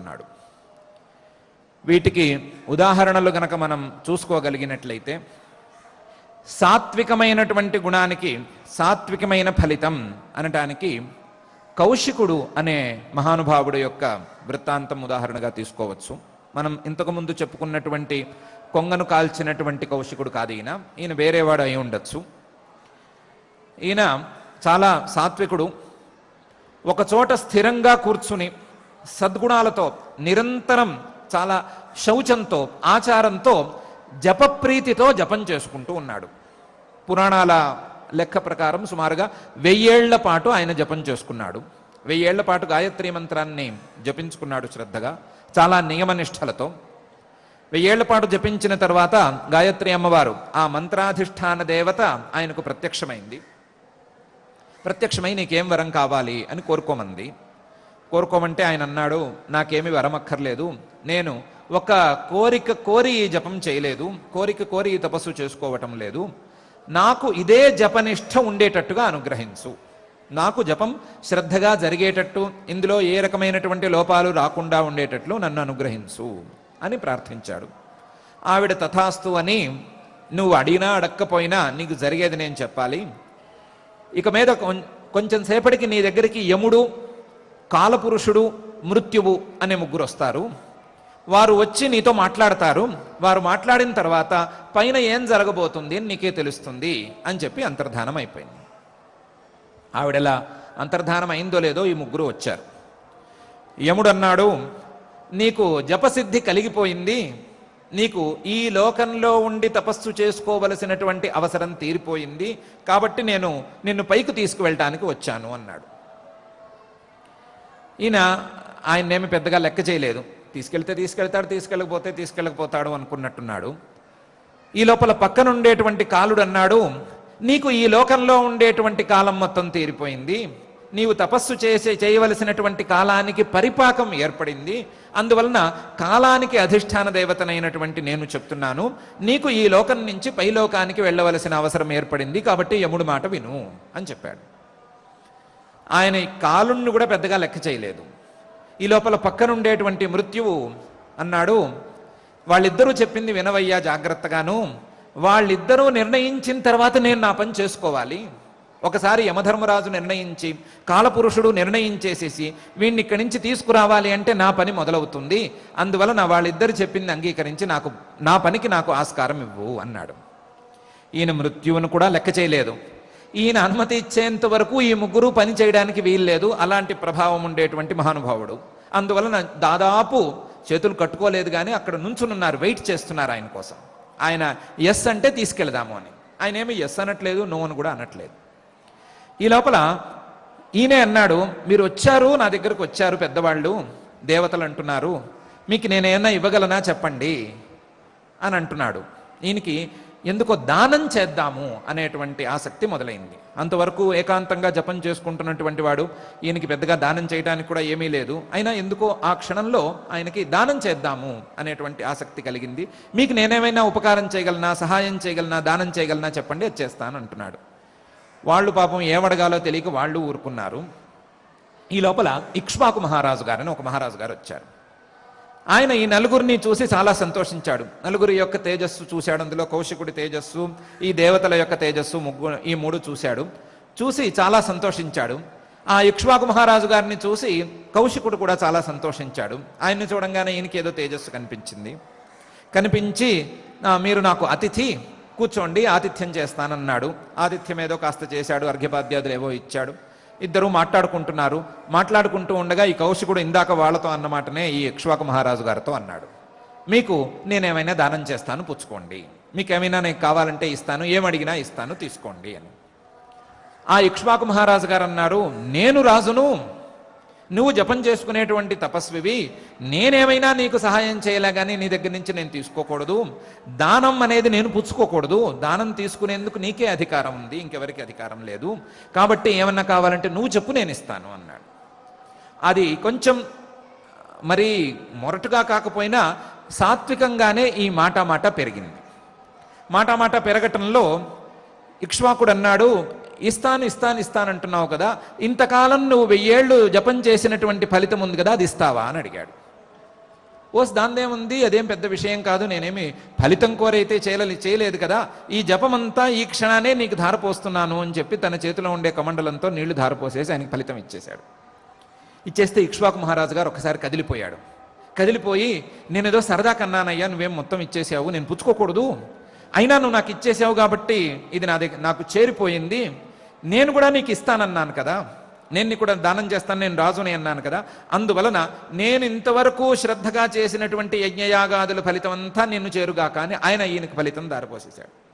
అన్నాడు. వీటికి ఉదాహరణలు గనక మనం చూసుకోగలిగినట్లయితే సాత్వికమైనటువంటి గుణానికి సాత్వికమైన ఫలితం అనటానికి కౌశికుడు అనే మహానుభావుడు యొక్క వృత్తాంతం ఉదాహరణగా తీసుకోవచ్చు. మనం ఇంతకుముందు చెప్పుకున్నటువంటి కొంగను కాల్చినటువంటి కౌశికుడు కాదు ఈయన. ఈయన వేరేవాడు అయి ఉండొచ్చు. ఈయన చాలా సాత్వికుడు. ఒకచోట స్థిరంగా కూర్చుని సద్గుణాలతో నిరంతరం చాలా శౌచంతో ఆచారంతో జపప్రీతితో జపం చేసుకుంటూ ఉన్నాడు. పురాణాల లెక్క ప్రకారం సుమారుగా వెయ్యేళ్ళ పాటు ఆయన జపం చేసుకున్నాడు. వెయ్యేళ్ళ పాటు గాయత్రి మంత్రాన్ని జపించుకున్నాడు శ్రద్ధగా చాలా నియమనిష్టలతో. వెయ్యేళ్ళ పాటు జపించిన తర్వాత గాయత్రి అమ్మవారు ఆ మంత్రాధిష్టాన దేవత ఆయనకు ప్రత్యక్షమైంది. ప్రత్యక్షమై నీకేం వరం కావాలి అని కోరుకోమంది. కోరుకోమంటే ఆయన అన్నాడు నాకేమి వరమక్కర్లేదు. నేను ఒక కోరిక కోరి ఈ జపం చేయలేదు. కోరిక కోరి ఈ తపస్సు చేసుకోవటం లేదు. నాకు ఇదే జపనిష్ట ఉండేటట్టుగా అనుగ్రహించు. నాకు జపం శ్రద్ధగా జరిగేటట్టు ఇందులో ఏ రకమైనటువంటి లోపాలు రాకుండా ఉండేటట్లు నన్ను అనుగ్రహించు అని ప్రార్థించాడు. ఆవిడ తథాస్తు అని నువ్వు అడిగినా అడక్కపోయినా నీకు జరిగేది నేను చెప్పాలి. ఇక మీద కొం- కొంచెం సేపటికి నీ దగ్గరికి యముడు కాలపురుషుడు మృత్యువు అనే ముగ్గురు వస్తారు వారు వచ్చి నీతో మాట్లాడతారు. వారు మాట్లాడిన తర్వాత పైన ఏం జరగబోతుంది అని నీకే తెలుస్తుంది అని చెప్పి అంతర్ధానం అయిపోయింది. ఆవిడలా అంతర్ధానం అయిందో లేదో ఈ ముగ్గురు వచ్చారు. యముడు అన్నాడు నీకు జపసిద్ధి కలిగిపోయింది. నీకు ఈ లోకంలో ఉండి తపస్సు చేసుకోవలసినటువంటి అవసరం తీరిపోయింది. కాబట్టి నేను నిన్ను పైకి తీసుకువెళ్ళటానికి వచ్చాను అన్నాడు. ఈయన ఆయన్నేమి పెద్దగా లెక్క చేయలేదు. తీసుకెళ్తే తీసుకెళ్తాడు తీసుకెళ్ళకపోతే తీసుకెళ్ళకపోతాడు అనుకున్నట్టున్నాడు. ఈ లోపల పక్కన ఉండేటువంటి కాలుడు అన్నాడు నీకు ఈ లోకంలో ఉండేటువంటి కాలం మొత్తం తీరిపోయింది. నీవు తపస్సు చేసే చేయవలసినటువంటి కాలానికి పరిపాకం ఏర్పడింది. అందువలన కాలానికి అధిష్టాన దేవతనైనటువంటి నేను చెప్తున్నాను. నీకు ఈ లోకం నుంచి పై లోకానికి వెళ్ళవలసిన అవసరం ఏర్పడింది కాబట్టి యముడు మాట విను అని చెప్పాడు. ఆయన ఈ కాలుణ్ణి కూడా పెద్దగా లెక్క చేయలేదు. ఈ లోపల పక్కనుండేటువంటి మృత్యువు అన్నాడు వాళ్ళిద్దరూ చెప్పింది వినవయ్యా జాగ్రత్తగాను. వాళ్ళిద్దరూ నిర్ణయించిన తర్వాత నేను నా పని చేసుకోవాలి. ఒకసారి యమధర్మరాజు నిర్ణయించి కాలపురుషుడు నిర్ణయించేసేసి వీడిని ఇక్కడి నుంచి తీసుకురావాలి అంటే నా పని మొదలవుతుంది. అందువలన వాళ్ళిద్దరు చెప్పింది అంగీకరించి నాకు నా పనికి నాకు ఆస్కారం ఇవ్వు అన్నాడు. ఈయన మృత్యువును కూడా లెక్క చేయలేదు. ఈయన అనుమతి ఇచ్చేంత వరకు ఈ ముగ్గురు పని చేయడానికి వీల్లేదు. అలాంటి ప్రభావం ఉండేటువంటి మహానుభావుడు. అందువలన దాదాపు చేతులు కట్టుకోలేదు కానీ అక్కడ నుంచునున్నారు వెయిట్ చేస్తున్నారు ఆయన కోసం. ఆయన ఎస్ అంటే తీసుకెళ్దాము అని. ఆయన ఏమి ఎస్ అనట్లేదు నో అని కూడా అనట్లేదు. ఈ లోపల ఈయనే అన్నాడు మీరు వచ్చారు నా దగ్గరకు వచ్చారు పెద్దవాళ్ళు దేవతలు అంటున్నారు. మీకు నేనేమన్నా ఇవ్వగలనా చెప్పండి? అని అంటున్నాడు. ఈయనకి ఎందుకో దానం చేద్దాము అనేటువంటి ఆసక్తి మొదలైంది. అంతవరకు ఏకాంతంగా జపం చేసుకుంటున్నటువంటి వాడు ఈయనకి పెద్దగా దానం చేయడానికి కూడా ఏమీ లేదు. అయినా ఎందుకో ఆ క్షణంలో ఆయనకి దానం చేద్దాము అనేటువంటి ఆసక్తి కలిగింది. మీకు నేనేమైనా ఉపకారం చేయగలనా సహాయం చేయగలనా దానం చేయగలనా చెప్పండి అది చేస్తాను అంటున్నాడు. వాళ్ళు పాపం ఏమడగాలో తెలియక వాళ్ళు ఊరుకున్నారు. ఈ లోపల ఇక్ష్వాకు మహారాజు గారని ఒక మహారాజు గారు వచ్చారు. ఆయన ఈ నలుగురిని చూసి చాలా సంతోషించాడు. నలుగురి యొక్క తేజస్సు చూశాడు అందులో కౌశికుడి తేజస్సు ఈ దేవతల యొక్క తేజస్సు ముగ్గు ఈ మూడు చూశాడు. చూసి చాలా సంతోషించాడు. ఆ ఇక్ష్వాకు మహారాజు గారిని చూసి కౌశికుడు కూడా చాలా సంతోషించాడు. ఆయన్ని చూడంగానే ఈయనకి ఏదో తేజస్సు కనిపించింది. కనిపించి మీరు నాకు అతిథి కూర్చోండి ఆతిథ్యం చేస్తానన్నాడు. ఆతిథ్యం ఏదో కాస్త చేశాడు అర్ఘ్యపాద్యాదులు ఏవో ఇచ్చాడు. ఇద్దరు మాట్లాడుకుంటున్నారు. మాట్లాడుకుంటూ ఉండగా ఈ కౌశికుడు ఇందాక వాళ్ళతో అన్నమాటనే ఈ ఇక్ష్వాకు మహారాజు గారితో అన్నాడు. మీకు నేనేమైనా దానం చేస్తాను పుచ్చుకోండి. మీకేమైనా నేను కావాలంటే ఇస్తాను ఏమడిగినా ఇస్తాను తీసుకోండి అని. ఆ ఇక్ష్వాకు మహారాజు గారు అన్నారు నేను రాజును నువ్వు జపం చేసుకునేటువంటి తపస్వివి నేనేమైనా నీకు సహాయం చేయలే కానీ నీ దగ్గర నుంచి నేను తీసుకోకూడదు. దానం అనేది నేను పుచ్చుకోకూడదు. దానం తీసుకునేందుకు నీకే అధికారం ఉంది ఇంకెవరికి అధికారం లేదు. కాబట్టి ఏమన్నా కావాలంటే నువ్వు చెప్పు నేను ఇస్తాను అన్నాడు. అది కొంచెం మరి మొరటుగా కాకపోయినా సాత్వికంగానే ఈ మాట మాట పెరిగింది. మాట మాట పెరగటంలో ఇక్ష్వాకుడు అన్నాడు ఇస్తాను ఇస్తాను ఇస్తాను అంటున్నావు కదా ఇంతకాలం నువ్వు వెయ్యేళ్ళు జపం చేసినటువంటి ఫలితం ఉంది కదా అది ఇస్తావా అని అడిగాడు. ఓస్ దాందేముంది? అదేం పెద్ద విషయం కాదు నేనేమి ఫలితం కోరైతే చేయలే చేయలేదు కదా ఈ జపమంతా ఈ క్షణానే నీకు ధారపోస్తున్నాను అని చెప్పి తన చేతిలో ఉండే కమండలంతో నీళ్ళు ధారపోసేసి ఆయనకి ఫలితం ఇచ్చేశాడు. ఇచ్చేస్తే ఇక్ష్వాకు మహారాజు గారు ఒకసారి కదిలిపోయాడు. కదిలిపోయి నేను ఏదో సరదా కన్నానయ్యా నువ్వేం మొత్తం ఇచ్చేసావు? నేను పుచ్చుకోకూడదు. అయినా నువ్వు నాకు ఇచ్చేసావు కాబట్టి ఇది నా దగ్గర నాకు చేరిపోయింది. నేను కూడా నీకు ఇస్తానన్నాను కదా. నేను కూడా దానం చేస్తాను నేను రాజుని అన్నాను కదా. అందువలన నేను ఇంతవరకు శ్రద్ధగా చేసినటువంటి యజ్ఞయాగాదుల ఫలితం అంతా నిన్ను చేరుగా కానీ ఆయన ఈయనకి ఫలితం దారపోసేశాడు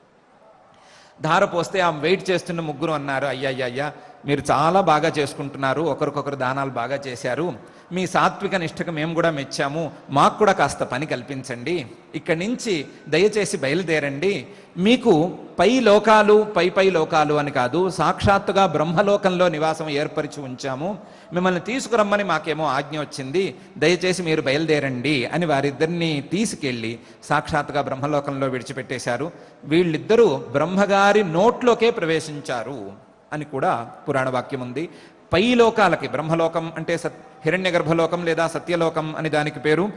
దారపోస్తే ఆమె ఆ వెయిట్ చేస్తున్న ముగ్గురు అన్నారు అయ్యా అయ్యా మీరు చాలా బాగా చేసుకుంటున్నారు ఒకరికొకరు దానాలు బాగా చేశారు. మీ సాత్విక నిష్ఠకు మేము కూడా మెచ్చాము. మాకు కూడా కాస్త పని కల్పించండి. ఇక్కడి నుంచి దయచేసి బయలుదేరండి. మీకు పై లోకాలు పై పై లోకాలు అని కాదు సాక్షాత్తుగా బ్రహ్మలోకంలో నివాసం ఏర్పరిచి ఉంచాము. మిమ్మల్ని తీసుకురమ్మని మాకేమో ఆజ్ఞ వచ్చింది. దయచేసి మీరు బయలుదేరండి అని వారిద్దరిని తీసుకెళ్ళి సాక్షాత్తుగా బ్రహ్మలోకంలో విడిచిపెట్టేశారు. వీళ్ళిద్దరూ బ్రహ్మగారి నోట్లోకే ప్రవేశించారు అని కూడా పురాణ వాక్యం ఉంది. పై లోకాలకి బ్రహ్మలోకం అంటే సత్ హిరణ్య గర్భలోకం లేదా సత్యలోకం అని దానికి పేరు.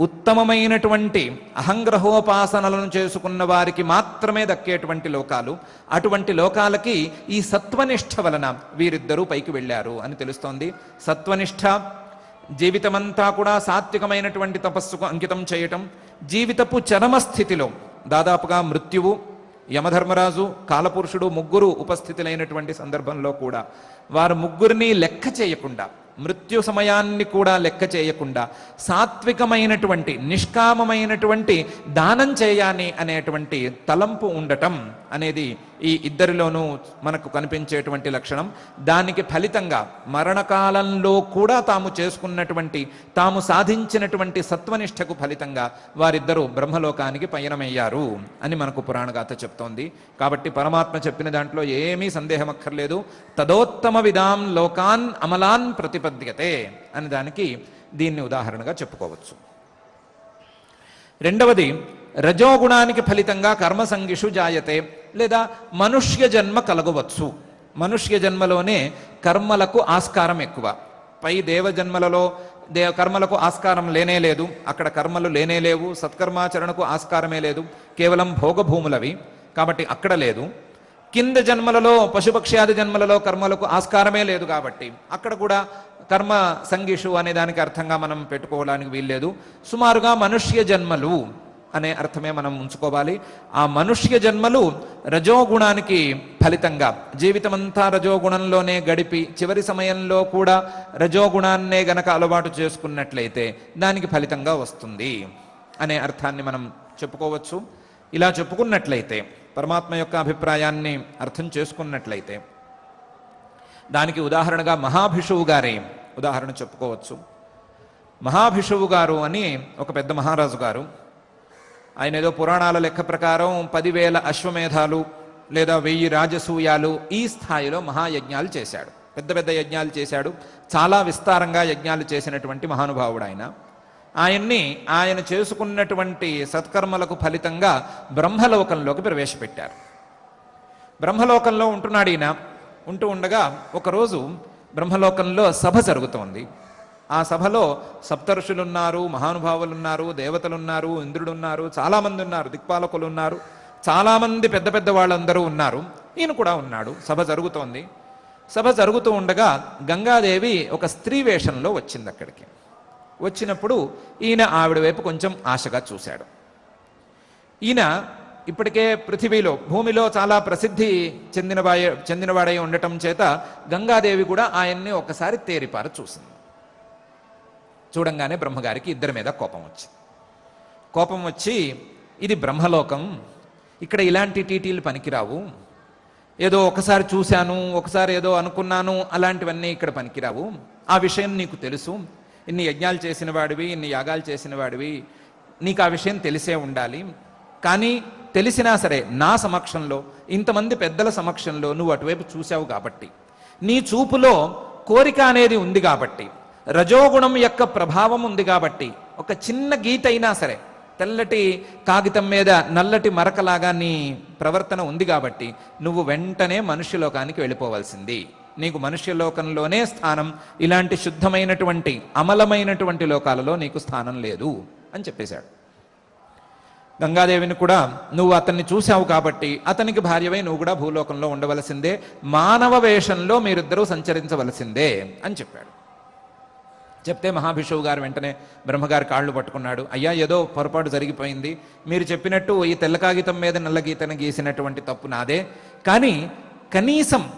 ఉత్తమమైనటువంటి అహంగ్రహోపాసనలను చేసుకున్న వారికి మాత్రమే దక్కేటువంటి లోకాలు. అటువంటి లోకాలకి ఈ సత్వనిష్ట వలన వీరిద్దరూ పైకి వెళ్ళారు అని తెలుస్తోంది. సత్వనిష్ట జీవితమంతా కూడా సాత్వికమైనటువంటి తపస్సుకు అంకితం చేయటం జీవితపు చరమ స్థితిలో దాదాపుగా మృత్యువు యమధర్మరాజు కాలపురుషుడు ముగ్గురు ఉపస్థితులైనటువంటి సందర్భంలో కూడా వారు ముగ్గురిని లెక్క చేయకుండా మృత్యు సమయాన్ని కూడా లెక్క చేయకుండా సాత్వికమైనటువంటి నిష్కామమైనటువంటి దానం చేయాలి అనేటువంటి తలంపు ఉండటం అనేది ఈ ఇద్దరిలోనూ మనకు కనిపించేటువంటి లక్షణం. దానికి ఫలితంగా మరణకాలంలో కూడా తాము చేసుకున్నటువంటి తాము సాధించినటువంటి సత్వనిష్టకు ఫలితంగా వారిద్దరూ బ్రహ్మలోకానికి పయనమయ్యారు అని మనకు పురాణగాథ చెప్తోంది. కాబట్టి పరమాత్మ చెప్పిన దాంట్లో ఏమీ సందేహం అక్కర్లేదు తదోత్తమ విధాం లోకాన్ అమలాన్ ప్రతిపద్యతే అని దానికి దీన్ని ఉదాహరణగా చెప్పుకోవచ్చు. రెండవది రజోగుణానికి ఫలితంగా కర్మసంగిషు జాయతే. లేదా మనుష్య జన్మ కలగవచ్చు. మనుష్య జన్మలోనే కర్మలకు ఆస్కారం ఎక్కువ. పై దేవ జన్మలలో కర్మలకు ఆస్కారం లేనే లేదు. అక్కడ కర్మలు లేనే లేవు. సత్కర్మాచరణకు ఆస్కారమే లేదు. కేవలం భోగభూములవి. కాబట్టి అక్కడ లేదు. కింద జన్మలలో పశుపక్ష్యాది జన్మలలో కర్మలకు ఆస్కారమే లేదు కాబట్టి. అక్కడ కూడా కర్మ సంగీషు అనే దానికి అర్థంగా మనం పెట్టుకోవడానికి వీల్లేదు. సుమారుగా మనుష్య జన్మలు అనే అర్థమే మనం ఉంచుకోవాలి. ఆ మనుష్య జన్మలు రజోగుణానికి ఫలితంగా జీవితమంతా రజోగుణంలోనే గడిపి చివరి సమయంలో కూడా రజోగుణాన్నే గనక అలవాటు చేసుకున్నట్లయితే దానికి ఫలితంగా వస్తుంది అనే అర్థాన్ని మనం చెప్పుకోవచ్చు. ఇలా చెప్పుకున్నట్లయితే పరమాత్మ యొక్క అభిప్రాయాన్ని అర్థం చేసుకున్నట్లయితే దానికి ఉదాహరణగా మహాభిషువు గారే ఉదాహరణ చెప్పుకోవచ్చు. మహాభిషువు గారు అని ఒక పెద్ద మహారాజు గారు ఆయన ఏదో పురాణాల లెక్క ప్రకారం పదివేల అశ్వమేధాలు లేదా వెయ్యి రాజసూయాలు ఈ స్థాయిలో మహాయజ్ఞాలు చేశాడు. పెద్ద పెద్ద యజ్ఞాలు చేశాడు. చాలా విస్తారంగా యజ్ఞాలు చేసినటువంటి మహానుభావుడు ఆయన. ఆయన్ని ఆయన చేసుకున్నటువంటి సత్కర్మలకు ఫలితంగా బ్రహ్మలోకంలోకి ప్రవేశపెట్టారు. బ్రహ్మలోకంలో ఉంటున్నాడు ఈయన. ఉంటూ ఉండగా ఒకరోజు బ్రహ్మలోకంలో సభ జరుగుతోంది. ఆ సభలో సప్తర్షులున్నారు మహానుభావులున్నారు దేవతలున్నారు ఇంద్రుడున్నారు చాలామంది ఉన్నారు దిక్పాలకులు ఉన్నారు చాలామంది పెద్ద పెద్ద వాళ్ళందరూ ఉన్నారు. ఈయన కూడా ఉన్నాడు. సభ జరుగుతోంది. సభ జరుగుతూ ఉండగా గంగాదేవి ఒక స్త్రీ వేషంలో వచ్చింది అక్కడికి. వచ్చినప్పుడు ఈయన ఆవిడ వైపు కొంచెం ఆశగా చూశాడు. ఈయన ఇప్పటికే పృథివీలో భూమిలో చాలా ప్రసిద్ధి చెందినవాయ చెందినవాడై ఉండటం చేత గంగాదేవి కూడా ఆయన్ని ఒకసారి తేరిపార చూసింది. చూడంగానే బ్రహ్మగారికి ఇద్దరి మీద కోపం వచ్చింది కోపం వచ్చి ఇది బ్రహ్మలోకం ఇక్కడ ఇలాంటి టీటీలు పనికిరావు. ఏదో ఒకసారి చూశాను ఒకసారి ఏదో అనుకున్నాను అలాంటివన్నీ ఇక్కడ పనికిరావు. ఆ విషయం నీకు తెలుసు. ఇన్ని యజ్ఞాలు చేసిన వాడివి ఇన్ని యాగాలు చేసిన వాడివి నీకు ఆ విషయం తెలిసే ఉండాలి. కానీ తెలిసినా సరే నా సమక్షంలో ఇంతమంది పెద్దల సమక్షంలో నువ్వు అటువైపు చూసావు కాబట్టి. నీ చూపులో కోరిక అనేది ఉంది కాబట్టి. రజోగుణం యొక్క ప్రభావం ఉంది కాబట్టి ఒక చిన్న గీత అయినా సరే తెల్లటి కాగితం మీద నల్లటి మరకలాగా నీ ప్రవర్తన ఉంది కాబట్టి నువ్వు వెంటనే మనుష్యలోకానికి వెళ్ళిపోవాల్సింది. నీకు మనుష్యలోకంలోనే స్థానం ఇలాంటి శుద్ధమైనటువంటి అమలమైనటువంటి లోకాలలో నీకు స్థానం లేదు అని చెప్పేశాడు. గంగాదేవిని కూడా నువ్వు అతన్ని చూశావు కాబట్టి అతనికి భార్యవై నువ్వు కూడా భూలోకంలో ఉండవలసిందే మానవ వేషంలో మీరిద్దరూ సంచరించవలసిందే అని చెప్పాడు. చెప్తే మహాభిషువు గారు వెంటనే బ్రహ్మగారి కాళ్ళు పట్టుకున్నాడు. అయ్యా ఏదో పొరపాటు జరిగిపోయింది. మీరు చెప్పినట్టు ఈ తెల్ల కాగితం మీద నల్ల గీతను గీసినటువంటి తప్పు నాదే. కానీ కనీసం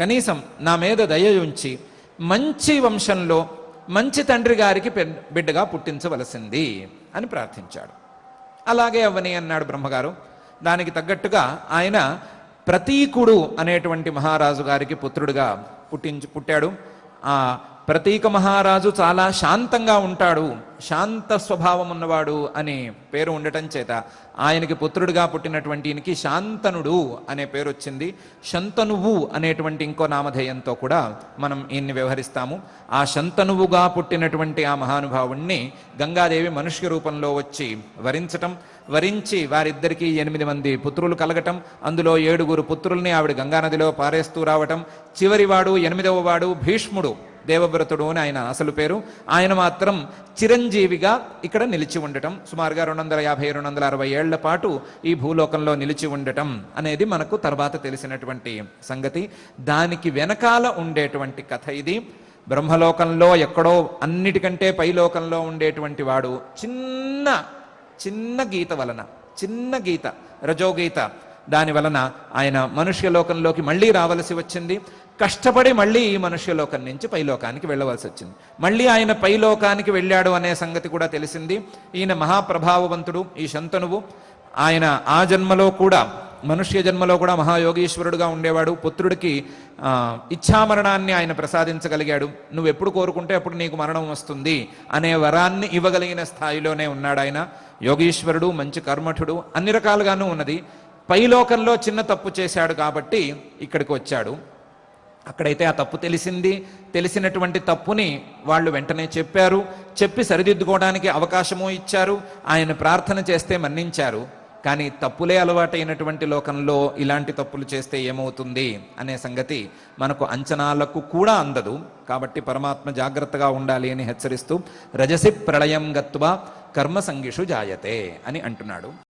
కనీసం నా మీద దయ ఉంచి మంచి వంశంలో మంచి తండ్రి గారికి బిడ్డగా పుట్టించవలసింది అని ప్రార్థించాడు. అలాగే అవని అన్నాడు బ్రహ్మగారు. దానికి తగ్గట్టుగా ఆయన ప్రతీకుడు అనేటువంటి మహారాజు గారికి పుత్రుడిగా పుట్టించి పుట్టాడు. ఆ ప్రతీక మహారాజు చాలా శాంతంగా ఉంటాడు శాంత స్వభావం ఉన్నవాడు అని పేరు ఉండటం చేత ఆయనకి పుత్రుడిగా పుట్టినటువంటి ఈయనకి శాంతనుడు అనే పేరు వచ్చింది. శంతనువు అనేటువంటి ఇంకో నామధేయంతో కూడా మనం ఈయన్ని వ్యవహరిస్తాము. ఆ శంతనువుగా పుట్టినటువంటి ఆ మహానుభావుణ్ణి గంగాదేవి మనుష్య రూపంలో వచ్చి వరించటం వరించి వారిద్దరికీ ఎనిమిది మంది పుత్రులు కలగటం అందులో ఏడుగురు పుత్రుల్ని ఆవిడ గంగానదిలో పారేస్తూ రావటం చివరివాడు ఎనిమిదవ వాడు భీష్ముడు. దేవవ్రతుడు అని ఆయన అసలు పేరు. ఆయన మాత్రం చిరంజీవిగా ఇక్కడ నిలిచి ఉండటం. సుమారుగా రెండు వందల యాభై రెండు వందల అరవై ఏళ్ళ పాటు ఈ భూలోకంలో నిలిచి ఉండటం అనేది మనకు తర్వాత తెలిసినటువంటి సంగతి. దానికి వెనకాల ఉండేటువంటి కథ ఇది. బ్రహ్మలోకంలో ఎక్కడో అన్నిటికంటే పై లోకంలో ఉండేటువంటి వాడు చిన్న చిన్న గీత వలన చిన్న గీత రజోగీత. దాని వలన ఆయన మనుష్య లోకంలోకి మళ్ళీ రావలసి వచ్చింది. కష్టపడి మళ్ళీ ఈ మనుష్యలోకం నుంచి పైలోకానికి వెళ్ళవలసి వచ్చింది. మళ్ళీ ఆయన పైలోకానికి వెళ్ళాడు అనే సంగతి కూడా తెలిసింది. ఈయన మహాప్రభావవంతుడు ఈ శంతనువు. ఆయన ఆ జన్మలో కూడా మనుష్య జన్మలో కూడా మహాయోగీశ్వరుడుగా ఉండేవాడు. పుత్రుడికి ఇచ్ఛామరణాన్ని ఆయన ప్రసాదించగలిగాడు. నువ్వు ఎప్పుడు కోరుకుంటే అప్పుడు నీకు మరణం వస్తుంది అనే వరాన్ని ఇవ్వగలిగిన స్థాయిలోనే ఉన్నాడు ఆయన. యోగీశ్వరుడు మంచి కర్మఠుడు అన్ని రకాలుగానూ ఉన్నది. పైలోకంలో చిన్న తప్పు చేశాడు కాబట్టి ఇక్కడికి వచ్చాడు. అక్కడైతే ఆ తప్పు తెలిసింది. తెలిసినటువంటి తప్పుని వాళ్ళు వెంటనే చెప్పారు. చెప్పి సరిదిద్దుకోవడానికి అవకాశము ఇచ్చారు. ఆయన ప్రార్థన చేస్తే మన్నించారు. కానీ తప్పులే అలవాటైనటువంటి లోకంలో ఇలాంటి తప్పులు చేస్తే ఏమవుతుంది అనే సంగతి మనకు అంచనాలకు కూడా అందదు. కాబట్టి పరమాత్మ జాగ్రత్తగా ఉండాలి అని హెచ్చరిస్తూ రజసి ప్రళయం గత్వ కర్మ సంగిషు జాయతే అని అంటున్నాడు.